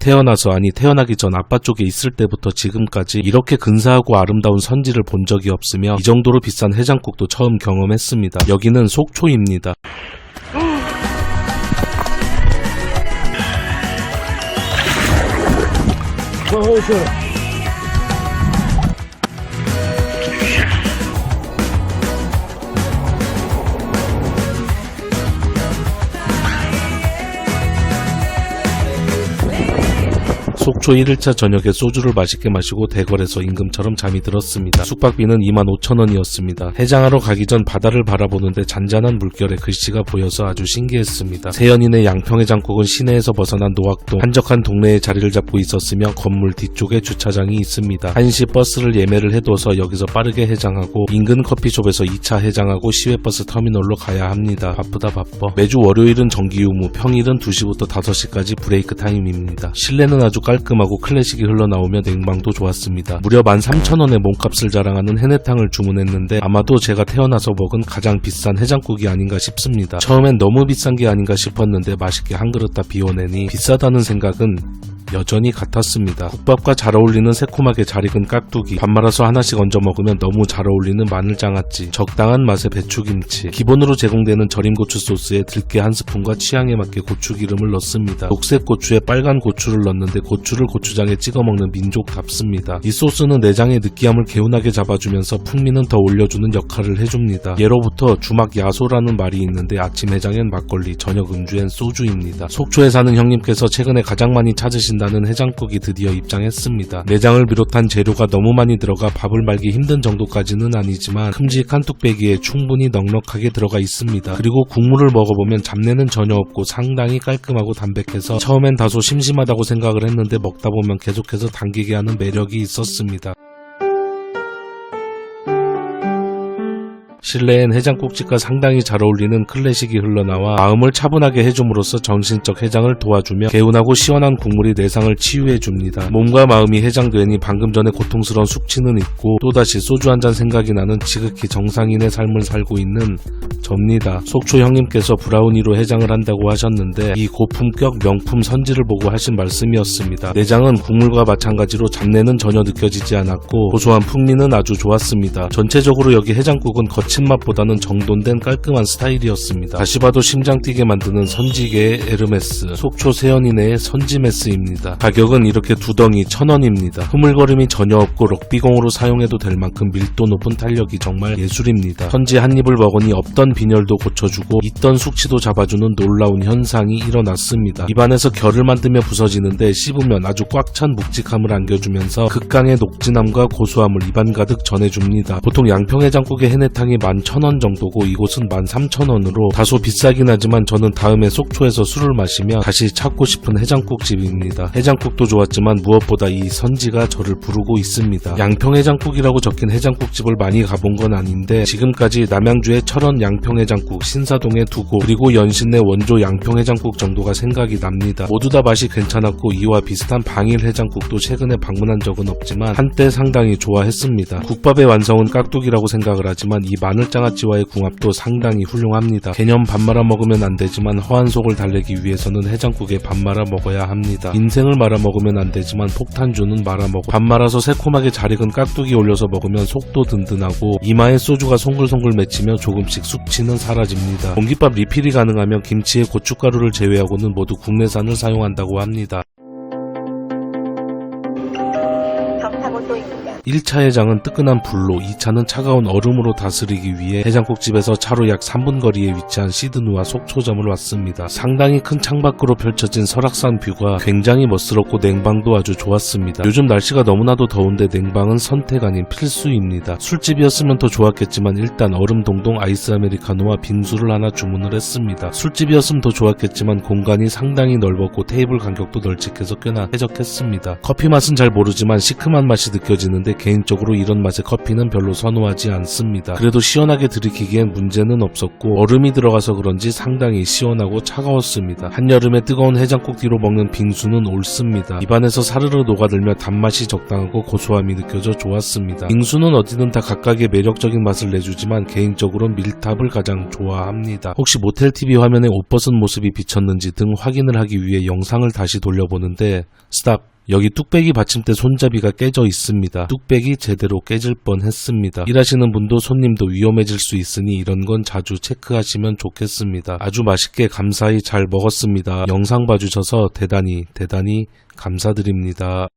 태어나서 아니 태어나기 전 아빠 쪽에 있을 때부터 지금까지 이렇게 근사하고 아름다운 선지를 본 적이 없으며 이 정도로 비싼 해장국도 처음 경험했습니다. 여기는 속초입니다. 속초 1일차 저녁에 소주를 맛있게 마시고 대궐에서 임금처럼 잠이 들었습니다. 숙박비는 25,000원이었습니다. 해장하러 가기 전 바다를 바라보는데 잔잔한 물결에 글씨가 보여서 아주 신기했습니다. 세연인의 양평해장국은 시내에서 벗어난 노악동 한적한 동네에 자리를 잡고 있었으며 건물 뒤쪽에 주차장이 있습니다. 1시 버스를 예매를 해둬서 여기서 빠르게 해장하고 인근 커피숍에서 2차 해장하고 시외버스 터미널로 가야 합니다. 바쁘다 바빠. 매주 월요일은 정기 유무, 평일은 2시부터 5시까지 브레이크 타임입니다. 실내는 아주 깔끔 하고 클래식이 흘러나오며 냉방도 좋았습니다. 무려 13,000원의 몸값을 자랑하는 해내탕을 주문했는데 아마도 제가 태어나서 먹은 가장 비싼 해장국이 아닌가 싶습니다. 처음엔 너무 비싼 게 아닌가 싶었는데 맛있게 한 그릇 다 비워내니 비싸다는 생각은 여전히 같았습니다. 국밥과 잘 어울리는 새콤하게 잘 익은 깍두기, 밥 말아서 하나씩 얹어 먹으면 너무 잘 어울리는 마늘장아찌, 적당한 맛의 배추김치, 기본으로 제공되는 절임고추 소스에 들깨 한 스푼과 취향에 맞게 고추기름을 넣습니다. 녹색 고추에 빨간 고추를 넣는데 고추를 고추장에 찍어 먹는 민족답습니다. 이 소스는 내장의 느끼함을 개운하게 잡아주면서 풍미는 더 올려주는 역할을 해줍니다. 예로부터 주막 야소라는 말이 있는데 아침 해장엔 막걸리, 저녁 음주엔 소주입니다. 속초에 사는 형님께서 최근에 가장 많이 찾으신 다는 해장국이 드디어 입장했습니다. 내장을 비롯한 재료가 너무 많이 들어가 밥을 말기 힘든 정도까지는 아니지만 큼직한 뚝배기에 충분히 넉넉하게 들어가 있습니다. 그리고 국물을 먹어보면 잡내는 전혀 없고 상당히 깔끔하고 담백해서 처음엔 다소 심심하다고 생각을 했는데 먹다 보면 계속해서 당기게 하는 매력이 있었습니다. 실내엔 해장국집과 상당히 잘 어울리는 클래식이 흘러나와 마음을 차분하게 해줌으로써 정신적 해장을 도와주며 개운하고 시원한 국물이 내상을 치유해 줍니다. 몸과 마음이 해장되니 방금 전에 고통스러운 숙취는 있고 또다시 소주 한 잔 생각이 나는 지극히 정상인의 삶을 살고 있는 접니다. 속초 형님께서 브라우니로 해장을 한다고 하셨는데 이 고품격 명품 선지를 보고 하신 말씀이었습니다. 내장은 국물과 마찬가지로 잡내는 전혀 느껴지지 않았고 고소한 풍미는 아주 좋았습니다. 전체적으로 여기 해장국은 거친 맛보다는 정돈된 깔끔한 스타일이었습니다. 다시 봐도 심장 뛰게 만드는 선지계의 에르메스, 속초 세연이네의 선지메스입니다. 가격은 이렇게 두 덩이 천 원입니다. 흐물거림이 전혀 없고 럭비공으로 사용해도 될 만큼 밀도 높은 탄력이 정말 예술입니다. 선지 한 입을 먹으니 없던 빈혈도 고쳐주고 있던 숙취도 잡아주는 놀라운 현상이 일어났습니다. 입안에서 결을 만들며 부서지는데 씹으면 아주 꽉 찬 묵직함을 안겨주면서 극강의 녹진함과 고소함을 입안 가득 전해줍니다. 보통 양평해장국의 해내탕이 11,000원 정도고 이곳은 13,000원으로 다소 비싸긴 하지만 저는 다음에 속초에서 술을 마시며 다시 찾고 싶은 해장국집입니다. 해장국도 좋았지만 무엇보다 이 선지가 저를 부르고 있습니다. 양평해장국이라고 적힌 해장국집을 많이 가본 건 아닌데 지금까지 남양주의 철원 양평해장국, 신사동의 두고 그리고 연신내 원조 양평해장국 정도가 생각이 납니다. 모두 다 맛이 괜찮았고 이와 비슷한 방일해장국도 최근에 방문한 적은 없지만 한때 상당히 좋아했습니다. 국밥의 완성은 깍두기라고 생각을 하지만 이 마늘장아찌와의 궁합도 상당히 훌륭합니다. 개념 밥 말아 먹으면 안 되지만 허한 속을 달래기 위해서는 해장국에 밥 말아 먹어야 합니다. 인생을 말아 먹으면 안 되지만 폭탄주는 말아 먹어. 밥 말아서 새콤하게 잘 익은 깍두기 올려서 먹으면 속도 든든하고 이마에 소주가 송글송글 맺히며 조금씩 숙취는 사라집니다. 공깃밥 리필이 가능하며 김치에 고춧가루를 제외하고는 모두 국내산을 사용한다고 합니다. 경사고도입니다. 1차 해장은 뜨끈한 불로, 2차는 차가운 얼음으로 다스리기 위해 해장국집에서 차로 약 3분 거리에 위치한 시드누와 속초점을 왔습니다. 상당히 큰 창밖으로 펼쳐진 설악산 뷰가 굉장히 멋스럽고 냉방도 아주 좋았습니다. 요즘 날씨가 너무나도 더운데 냉방은 선택 아닌 필수입니다. 술집이었으면 더 좋았겠지만 일단 얼음 동동 아이스 아메리카노와 빙수를 하나 주문을 했습니다. 술집이었으면 더 좋았겠지만 공간이 상당히 넓었고 테이블 간격도 널찍해서 꽤나 쾌적했습니다. 커피 맛은 잘 모르지만 시큼한 맛이 느껴지는데 먹었는데 개인적으로 이런 맛의 커피는 별로 선호하지 않습니다. 그래도 시원하게 들이키기엔 문제는 없었고 얼음이 들어가서 그런지 상당히 시원하고 차가웠습니다. 한여름에 뜨거운 해장국 뒤로 먹는 빙수는 옳습니다. 입안에서 사르르 녹아들며 단맛이 적당하고 고소함이 느껴져 좋았습니다. 빙수는 어디든 다 각각의 매력적인 맛을 내주지만 개인적으로는 밀탑을 가장 좋아합니다. 혹시 모텔TV 화면에 옷 벗은 모습이 비쳤는지 등 확인을 하기 위해 영상을 다시 돌려보는데 스탑 여기 뚝배기 받침대 손잡이가 깨져 있습니다. 뚝배기 제대로 깨질 뻔 했습니다. 일하시는 분도 손님도 위험해질 수 있으니 이런 건 자주 체크하시면 좋겠습니다. 아주 맛있게 감사히 잘 먹었습니다. 영상 봐주셔서 대단히 대단히 감사드립니다.